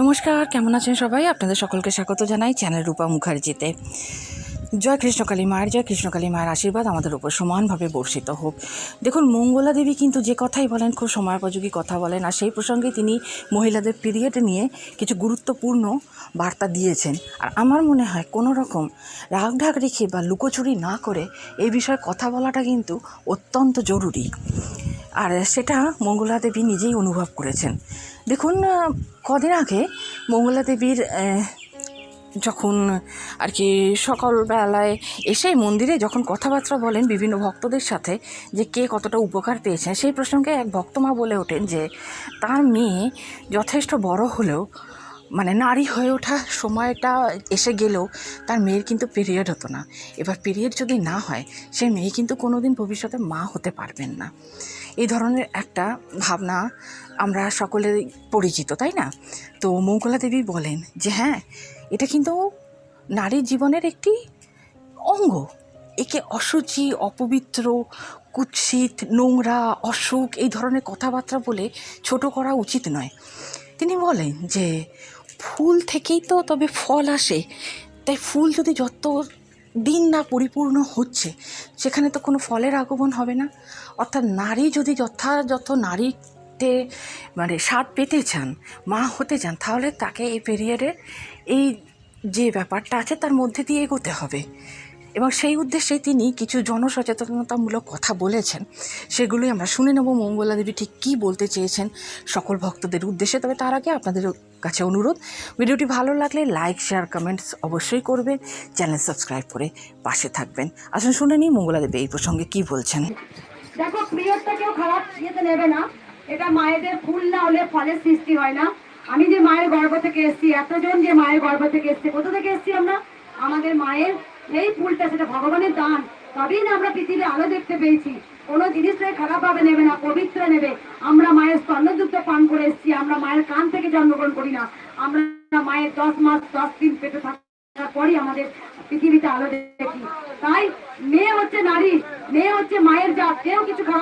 নমস্কার, কেমন আছেন সবাই? আপনাদের সকলকে স্বাগত জানাই চ্যানেল রূপা মুখার্জিতে। জয় কৃষ্ণকালী মায়ের জয় কৃষ্ণকালী মায়ের আশীর্বাদ আমাদের উপর সমানভাবে বর্ষিত হোক। দেখুন, মঙ্গলা দেবী কিন্তু যে কথাই বলেন, খুব সময়োপযোগী কথা বলেন, আর সেই প্রসঙ্গে তিনি মহিলাদের পিরিয়ড নিয়ে কিছু গুরুত্বপূর্ণ বার্তা দিয়েছেন। আর আমার মনে হয় কোনো রকম রাগ ঢাক রেখে বা লুকোচুরি না করে এই বিষয়ে কথা বলাটা কিন্তু অত্যন্ত জরুরি। আর সেটা মঙ্গলা দেবী নিজেই অনুভব করেছেন। দেখুন কদিন আগে মঙ্গলা দেবীর যখন আর কি সকালবেলায় এসে মন্দিরে যখন কথাবার্তা বলেন বিভিন্ন ভক্তদের সাথে যে কে কতটা উপকার পেয়েছেন, সেই প্রসঙ্গে এক ভক্তমা বলে ওঠেন যে, তার মেয়ে যথেষ্ট বড় হলেও মানে নারী হয়ে ওঠা সময়টা এসে গেলেও তার মেয়ের কিন্তু পিরিয়ড হতো না। এবার পিরিয়ড যদি না হয় সে মেয়ে কিন্তু কোনোদিন ভবিষ্যতে মা হতে পারবেন না। এই ধরনের একটা ভাবনা আমরা সকলেই পরিচিত, তাই না? তো মঙ্গলা দেবী বলেন যে হ্যাঁ এটা কিন্তু নারীর জীবনের একটি অঙ্গ। একে অসুচি অপবিত্র, কুৎসিত, নোংরা, অসুখ এই ধরনের কথাবার্তা বলে ছোট করা উচিত নয়। তিনি বলেন যে ফুল থেকেই তো তবে ফল আসে। তাই ফুল যদি যত দিন না পরিপূর্ণ হচ্ছে, সেখানে তো কোনো ফলের আগমন হবে না। অর্থাৎ নারী যদি যথাযথ নারীতে মানে স্বাদ পেতে চান, মা হতে চান, তাহলে তাকে এই পেরিয়ারে এই যে ব্যাপারটা আছে, তার মধ্যে দিয়ে এগোতে হবে। এবং সেই উদ্দেশ্যে তিনি কিছু জনসচেতনতামূলক কথা বলেছেন। সেগুলোই আমরা শুনে নেব। মঙ্গলা দেবী ঠিক কী বলতে চেয়েছেন সকল ভক্তদের উদ্দেশ্যে। তবে তার আগে আপনাদের কাছে অনুরোধ, ভিডিওটি ভালো লাগলে লাইক, শেয়ার, কমেন্টস অবশ্যই করবেন। চ্যানেল সাবস্ক্রাইব করে পাশে থাকবেন। আসুন শুনে নিই মঙ্গলা দেবী এই প্রসঙ্গে কী বলছেন। দেখো পিরিয়ডটা কেউ খারাপ ইয়েতে নেবে না। এটা মায়েদের ফুল না হলে ফলের সৃষ্টি হয় না। আমি যে মায়ের গর্ভ থেকে এসেছি, এতজন যে মায়ের গর্ভ থেকে এসছে, কোথা থেকে এসেছি আমরা? আমাদের মায়ের এই ফুলটা সেটা ভগবানের দান। তবেই না আমরা পৃথিবীর আলো দেখতে পেয়েছি। কোনো জিনিসটাই খারাপ ভাবে নেবে না, পবিত্র নেবে। আমরা মায়ের স্তন্যযুক্ত পান করে এসেছি, আমরা মায়ের কান থেকে জন্মগ্রহণ করি না। আমরা মায়ের দশ মাস, দশ দিন পেটে থাকার পরই আমাদের পৃথিবীতে আলো দেখি। তাই মেয়ে হচ্ছে নারী, মেয়ে হচ্ছে মায়ের জাত, কেউ কিছু খারাপ